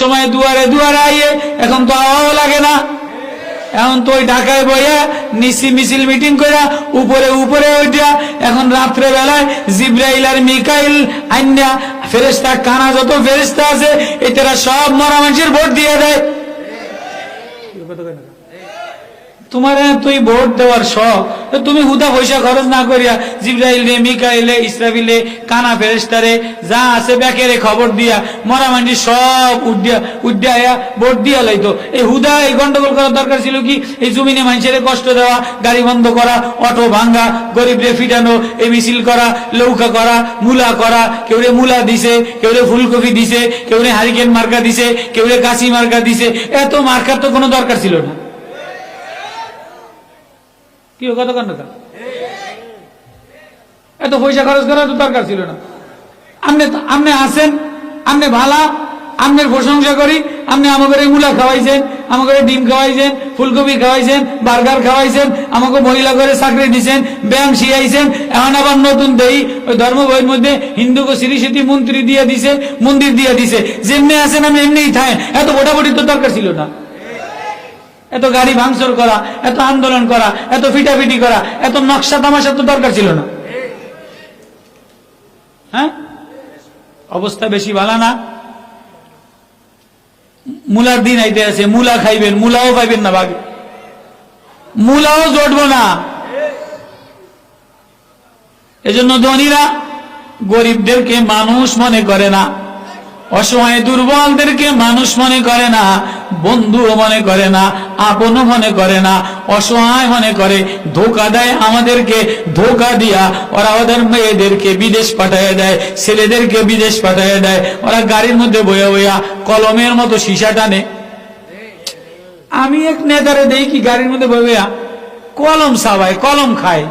সময় দুয়ারে দুয়ারে আইয়ে, এখন তো আওয়াও লাগে না। এখন তো ওই ঢাকায় বইয়া নিশি মিছিল মিটিং করে উপরে উপরে ওইটা এখন রাত্রে বেলায় জিব্রাইল আর মিকাইল আইনা ফেরেস্তা কানা যত ফেরেস্তা আছে এটারা সব মরা মানুষের ভোট দিয়ে দেয়। তোমার তুই ভোট দেওয়ার শখ। তুমি হুদা পয়সা খরচ না করিয়া জিব্রাইল রে, মিকাইলে ইসরাফিলে কানা ফেরেস্তারে যা আছে ব্যাকেরে খবর দিয়া, মরা মান্ডি সব উড্ডিয়া উড্ডায়া ভোট দিয়া লাইতো। এই হুদা, এই গন্ডগোল করার দরকার ছিল কি? এই জমিনে মানুষের কষ্ট দেওয়া, গাড়ি বন্ধ করা, অটো ভাঙ্গা গরিবরে ফিটানো, এই মিছিল করা, লৌকা করা, মুলা করা, কেউ রে মুলা দিছে, কেউ রে ফুলকপি দিছে, কেউ রে হারিকেন মার্কা দিছে, কেউ রে কাশি মার্কা দিছে। এত মার্কার তো কোনো দরকার ছিল না। কি কান্ড এত পয়সা খরচ করার তো দরকার ছিল না। আপনি আপনি আসেন, আপনি ভালা প্রশংসা করি, আপনি মুলা খাওয়াইছেন, আমাকে ডিম খাওয়াইছেন, ফুলকপি খাওয়াইছেন, বার্গার খাওয়াইছেন, আমাকে মহিলা করে চাকরি দিছেন, ব্যায়াম শিখাইছেন এখন আবার নতুন দেই, ওই ধর্ম বইয়ের মধ্যে হিন্দুকে শ্রী মন্ত্রী দিয়ে দিছে, মন্দির দিয়ে দিছে। যেমনি আছেন আমি এমনিই থাকেন। এত মোটামুটি তো দরকার ছিল না। এত গাড়ি ভাঙচুর করা, এত আন্দোলন করা, এত ফিটাফিটি করা, এত নকশা তামাশা তো দরকার ছিল না। হ্যাঁ? অবস্থা বেশি ভালো না। মুলার দিন আইতে আছে, মুলা খাইবেন, মুলাও পাইবেন না বাগে মুলাও জটবো না। এজন্য ধনীরা গরিবদেরকে মানুষ মনে করে না। অসহায় দুর্বলদেরকে মানুষ মনে করে না, বন্ধুও মনে করে না, আপনও মনে করে না, অসহায় মনে করে। ধোকা দেয় আমাদেরকে, ধোকা দিয়া ওরা ওদের মেয়েদেরকে বিদেশ পাঠিয়ে দেয়, ছেলেদেরকে বিদেশ পাঠিয়ে দেয়। ওরা গাড়ির মধ্যে বইয়া বইয়া কলমের মতো সীসা টানে। আমি এক নেতারে দেই কি গাড়ির মধ্যে বই বইয়া কলম সাবায় কলম খায়।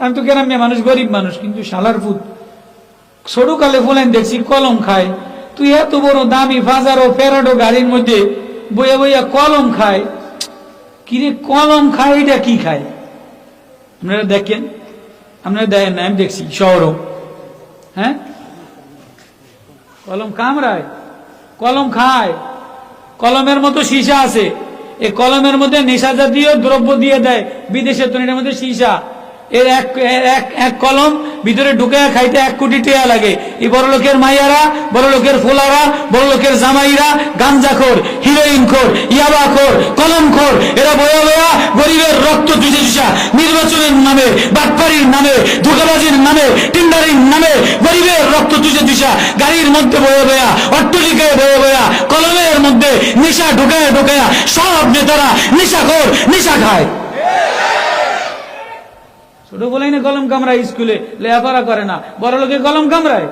আমি তো কেরাম মানুষ, গরিব মানুষ, কিন্তু সালার ফুট ছোটকালে ফুলেন দেখছি কলম খায়। তুই এত বড় দামি ফাজারো ফেরাডো গাড়ির মধ্যে বইয়া বইয়া কলম খায় কিরে কলম খায়, এটা কি খায়? আপনারা দেখেন আপনারা দেখেন না, আমি দেখছি, শহরও। হ্যাঁ? কলম কামড়ায়, কলম খায়। কলমের মতো সীসা আছে। এই কলমের মধ্যে নেশা জাতীয় দ্রব্য দিয়ে দেয় বিদেশের তো মধ্যে সীসা। এর এক এক কলম ভিতরে ঢুকে খাইতে এক কোটি টেয়া লাগে। এই বড় লোকের মাইয়ারা, বড় লোকের ফোলারা, বড় লোকের জামাইরা, গাঞ্জাখোর খোর কলম খোর এরা বয়া বয়া গরিবের রক্ত চুষে চুষা, নির্বাচনের নামে বাটপাড়ির নামে, ধোকাবাজির নামে, টিন্ডারির নামে গরিবের রক্ত চুষে চুষা, গাড়ির মধ্যে বয়ে বয়া, অট্টলিকায় বয়ে বয়া, কলমের মধ্যে নেশা ঢুকায় ঢুকায়া সব নেতারা নেশা খোর নেশা খায়। ছোট বলেই না কলম কামড়ায় স্কুলে লেখাপড়া করে না। বড় লোকে কলম কামড়ায়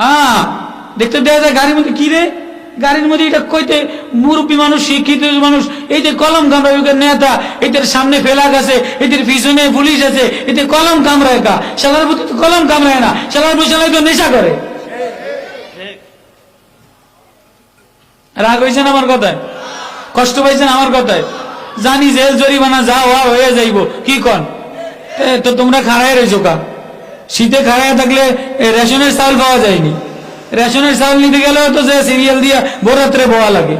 হ্যাঁ দেখতে দেওয়া যায় গাড়ির মধ্যে। কি রে? গাড়ির মধ্যে এটা কইতে মুরব্বী মানুষ, শিক্ষিত মানুষ, এই যে কলম কামড়ায় ওকে নেতা, এদের সামনে ফেলাক আছে, এদের পিছনে পুলিশ আছে এতে কলম কামড়ায় কা? সালার প্রতি কলম কামড়ায় না সালার বসালাই তো নেশা করে। রাগ হয়েছেন আমার কথায়? কষ্ট পাইছেন আমার কথায়? জানি জেল জরিমানা যা হওয়া হয়ে যাইব। কি কন? তো তোমরা খাড়ায় রয়েছো কা? শীতে খাড়ায় থাকলে রেশনের চাল পাওয়া যায়নি। রেশনের চাল নিতে গেলেও তো যে সিরিয়াল দিয়ে বোরাত্রে বোয়া লাগে।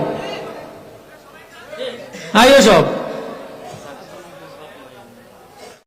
আইও সব।